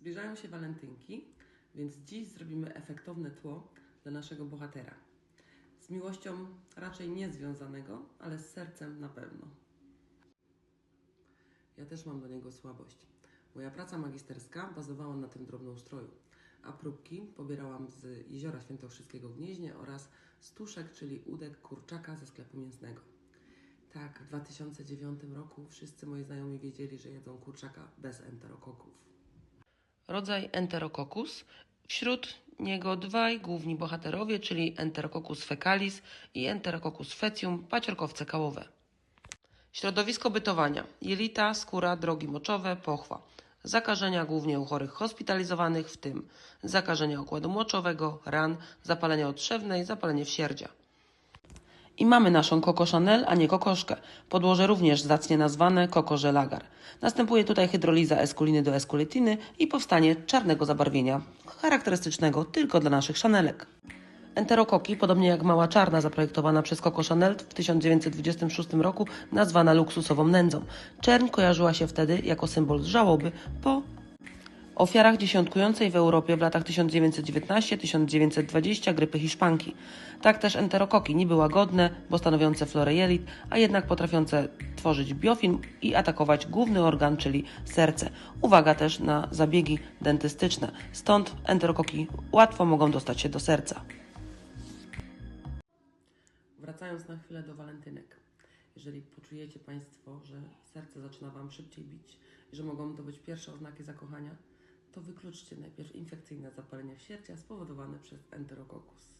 Zbliżają się walentynki, więc dziś zrobimy efektowne tło dla naszego bohatera. Z miłością raczej niezwiązanego, ale z sercem na pewno. Ja też mam do niego słabość. Moja praca magisterska bazowała na tym drobnoustroju, a próbki pobierałam z jeziora Świętokrzyskiego w Gnieźnie oraz stuszek, czyli udek kurczaka ze sklepu mięsnego. Tak, w 2009 roku wszyscy moi znajomi wiedzieli, że jedzą kurczaka bez enterokoków. Rodzaj Enterococcus. Wśród niego dwaj główni bohaterowie, czyli Enterococcus fecalis i Enterococcus faecium, paciorkowce kałowe. Środowisko bytowania. Jelita, skóra, drogi moczowe, pochwa. Zakażenia głównie u chorych hospitalizowanych, w tym zakażenia układu moczowego, ran, zapalenie otrzewne i zapalenie wsierdzia. I mamy naszą Coco Chanel, a nie kokoszkę. Podłoże również zacnie nazwane Coco Żelagar. Następuje tutaj hydroliza eskuliny do eskuletyny i powstanie czarnego zabarwienia, charakterystycznego tylko dla naszych Chanelek. Enterokoki, podobnie jak mała czarna zaprojektowana przez Coco Chanel w 1926 roku, nazwana luksusową nędzą. Czerń kojarzyła się wtedy jako symbol żałoby po ofiarach dziesiątkującej w Europie w latach 1919-1920 grypy hiszpanki. Tak też enterokoki niby łagodne, bo stanowiące florę jelit, a jednak potrafiące tworzyć biofilm i atakować główny organ, czyli serce. Uwaga też na zabiegi dentystyczne, stąd enterokoki łatwo mogą dostać się do serca. Wracając na chwilę do walentynek. Jeżeli poczujecie Państwo, że serce zaczyna Wam szybciej bić że mogą to być pierwsze oznaki zakochania, to wykluczcie najpierw infekcyjne zapalenie wsierdzia spowodowane przez enterokokus.